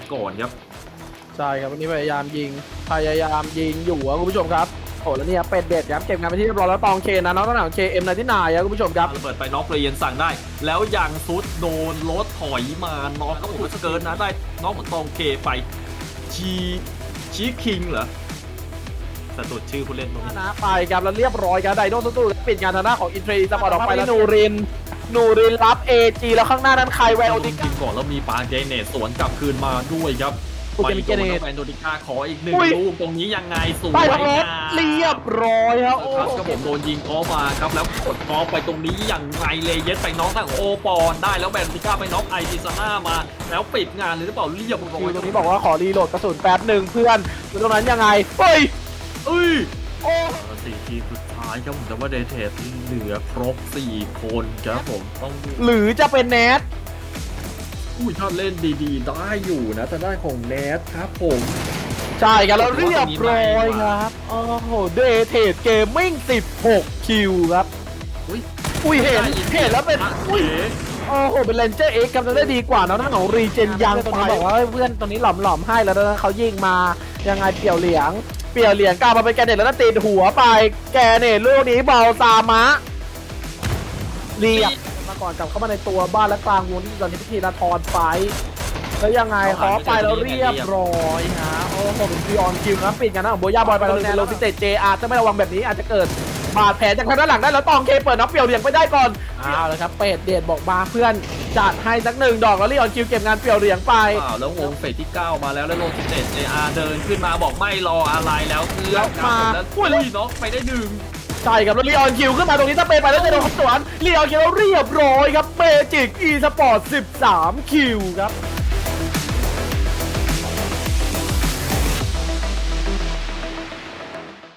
มาก่อนครับใช่ครับวันนี้พยายามยิงพยายามยิงอยู่อะคุณผู้ชมครับโอ้แล้วเนี่ยเป็ดเด็ดครับเก็บงานไปที่เรียบร้อยแล้วตองเคนนะน้องตั้งแต่เคเอ็มในที่นายครับคุณผู้ชมครับระเบิดไปน็อกเลยเย็นสั่งได้ แล้วยังซุดโดนรถถอยมาน็อกก็ผมสเกิร์ตนะได้น็อกเหมือนตองเคไปชีชีคิงเหรอสะดุดชื่อผู้เล่นตรงนี้นะไปครับแล้วเรียบร้อยครับไดโนสู้ๆปิดงานทางด้านของอินเทรสปอร์ตออกไปแล้วนูริน นูรินรับเอจีแล้วข้างหน้านั้นใครแวโอโอติติกินก่อนแล้วมีปาเกเนตสวนกลับคืนมาด้วยครับโอเคไปมีโดเกนเนตแอนโดติก้าขออีกหนึ่งอุ้ย ลูกตรงนี้ยังไงสวยใต้ท้องรถงาม เรียบร้อยครับโอ้ครับโหก็ผมโดนยิงออฟมาครับแล้วกดกอฟไปตรงนี้อย่างไงเลยเย็ดไปน้องตั้งโอปอนได้แล้วแบนติก้าไปน้องไอซิซาน่ามา แล้วปิดงานเลยหรือเปล่าเรียบร้อคิยวตรงนี้บอกว่าขอรีโหลดกระสุนแป๊บหนึ่งเพื่อนตรงนั้นยังไง เฮ้ย เอ้ย โอ้สี่ทีมสุดท้ายครับผมแต่ว่าเดทเทสเหลือครบ4คนครับผมต้องหรือจะเป็นแนทอุ้ยถ้าเล่นดีๆ ได้อยู่นะแต่ได้ของแนทครับผมใช่ครับแล้วเรียบร้อยครับโอ้โหเดเทดเกมมิ่ง16 คิวครับอุ้ยอุ้ยเห็นเห็นแล้วเป็นอุ้อุ้ยยโอ้โหเป็นเลนเจอร์เอ็กซ์กำลังได้ดีกว่าเนาะหน้าของรีเจนยังตรงนี้บอกว่าเพื่อนตรงนี้หลอมๆให้แล้วตอนนั้นเขายิงมายังไงเปี่ยวเหลียง เปี่ยวเหลียงกล้ามาเป็นแกเนตแล้วก็ติดหัวไป แกเนตลูกนี้เบาซามะเรียบมาก่อนกลับเข้ามาในตัวบ้านและกลางวงที่ตอนนี้พิธีละทอนไฟท์แล้วยังไงขอไปแล้วเรียบร้อยฮะโอ้โหเป็นฟิออนคิวนะปิดกันนะของโบย่าบอยไปแล้วแนนโลฟิเตเจอาร์ถ้าไม่ระวังแบบนี้อาจจะเกิด บาดแผลจากทางด้านหลังได้แล้วตองเคเปิดน็อกเปี่ยวเหลียงไปได้ก่อนเอาเลยครับเป็ดเดดบอกมาเพื่อนจัดให้สักหนึ่งดอกแล้วลีออนคิวเก็บงานเปี่ยวเหลียงไปเปล่าแล้ววงเฟสที่ 9 มาแล้วแล้วโลจิเตสเจอาเดินขึ้นมาบอกไม่รออะไรแล้วเพื่อนครับผมแล้วอุ้ยน็อกไปได้หนึ่งใช่ครับแล้วลีออนคิวขึ้นมาตรงนี้ถ้าเป็นไปแล้วจะโดนขับสวนลีออนคิวแล้วเรียบร้อยครับเมจิกอีสปอร์ต13 คิวครับ